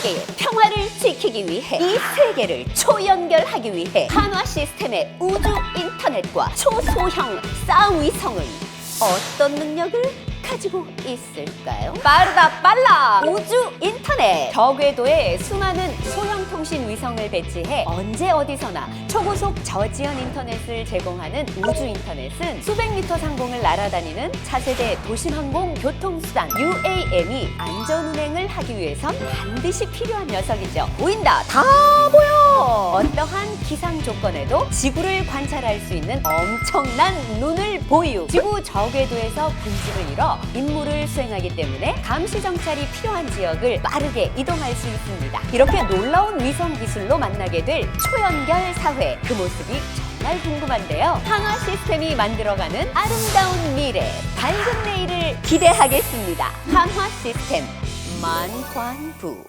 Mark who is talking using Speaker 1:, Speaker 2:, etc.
Speaker 1: 세계의 평화를 지키기 위해 이 세계를 초연결하기 위해 한화 시스템의 우주 인터넷과 초소형 쌍위성은 어떤 능력을 가지고 있을까요? 빠르다 빨라 우주 인터넷 저 궤도에 수많은 소형 통신 위성을 배치해 언제 어디서나 초고속 저지연 인터넷을 제공하는 우주 인터넷은 수백 미터 상공을 날아다니는 차세대 도심항공 교통수단 UAM이 안전 운행을 하기 위해선 반드시 필요한 녀석이죠. 보인다 다 보여. 어떠한 기상 조건에도 지구를 관찰할 수 있는 엄청난 눈을 보유. 지구 저궤도에서 군집을 이뤄 임무를 수행하기 때문에 감시 정찰이 필요한 지역을 빠르게 이동할 수 있습니다. 이렇게 놀라운 위성 기술로 만나게 될 초연결 사회 그 모습이 정말 궁금한데요. 한화 시스템이 만들어가는 아름다운 미래, 밝은 내일을 기대하겠습니다. 한화 시스템 만관부.